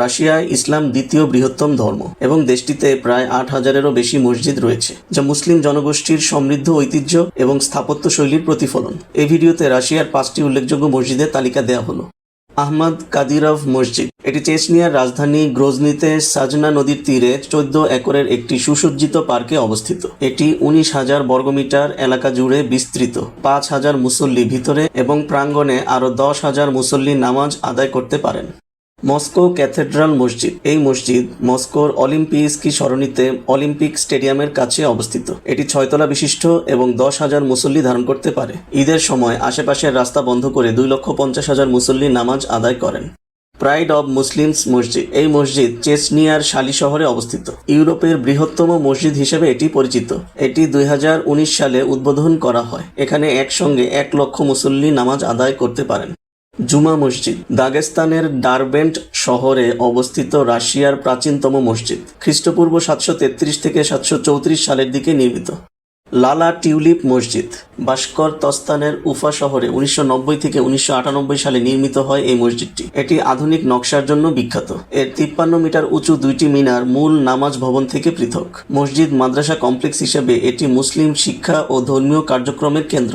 রাশিয়ায় ইসলাম দ্বিতীয় বৃহত্তম ধর্ম এবং দেশটিতে প্রায় আট হাজারেরও বেশি মসজিদ রয়েছে, যা মুসলিম জনগোষ্ঠীর সমৃদ্ধ ঐতিহ্য এবং স্থাপত্য শৈলীর প্রতিফলন। এই ভিডিওতে রাশিয়ার পাঁচটি উল্লেখযোগ্য মসজিদের তালিকা দেওয়া হলো। আহমদ কাদিরভ মসজিদ। এটি চেচনিয়ার রাজধানী গ্রোজনিতে সাজনা নদীর তীরে চোদ্দ একরের একটি সুসজ্জিত পার্কে অবস্থিত। এটি উনিশ হাজার বর্গমিটার এলাকা জুড়ে বিস্তৃত, পাঁচ হাজার মুসল্লি ভিতরে এবং প্রাঙ্গণে আরও দশ হাজার মুসল্লি নামাজ আদায় করতে পারেন। মস্কো ক্যাথেড্রাল মসজিদ। এই মসজিদ মস্কোর অলিম্পিস্কি সরণিতে অলিম্পিক স্টেডিয়ামের কাছে অবস্থিত। এটি ছয়তলা বিশিষ্ট এবং দশ হাজার মুসল্লি ধারণ করতে পারে। ঈদের সময় আশেপাশের রাস্তা বন্ধ করে দুই লক্ষ পঞ্চাশ হাজার মুসল্লি নামাজ আদায় করেন। প্রাইড অব মুসলিমস মসজিদ। এই মসজিদ চেচনিয়ার শালি শহরে অবস্থিত। ইউরোপের বৃহত্তম মসজিদ হিসেবে এটি পরিচিত। এটি দুই হাজার উনিশ সালে উদ্বোধন করা হয়। এখানে একসঙ্গে এক লক্ষ মুসল্লি নামাজ আদায় করতে পারেন। জুমা মসজিদ, দাগেস্তানের ডারবেন্ট শহরে অবস্থিত রাশিয়ার প্রাচীনতম মসজিদ, খ্রিস্টপূর্ব সাতশো তেত্রিশ থেকে সাতশো চৌত্রিশ সালের দিকে নির্মিত। লালা টিউলিপ মসজিদ, বাস্কর তস্তানের উফা শহরে উনিশশো নব্বই থেকে উনিশশো আটানব্বই সালে নির্মিত হয় এই মসজিদটি। এটি আধুনিক নকশার জন্য বিখ্যাত। এর তিপ্পান্ন মিটার উঁচু দুইটি মিনার মূল নামাজ ভবন থেকে পৃথক। মসজিদ মাদ্রাসা কমপ্লেক্স হিসেবে এটি মুসলিম শিক্ষা ও ধর্মীয় কার্যক্রমের কেন্দ্র।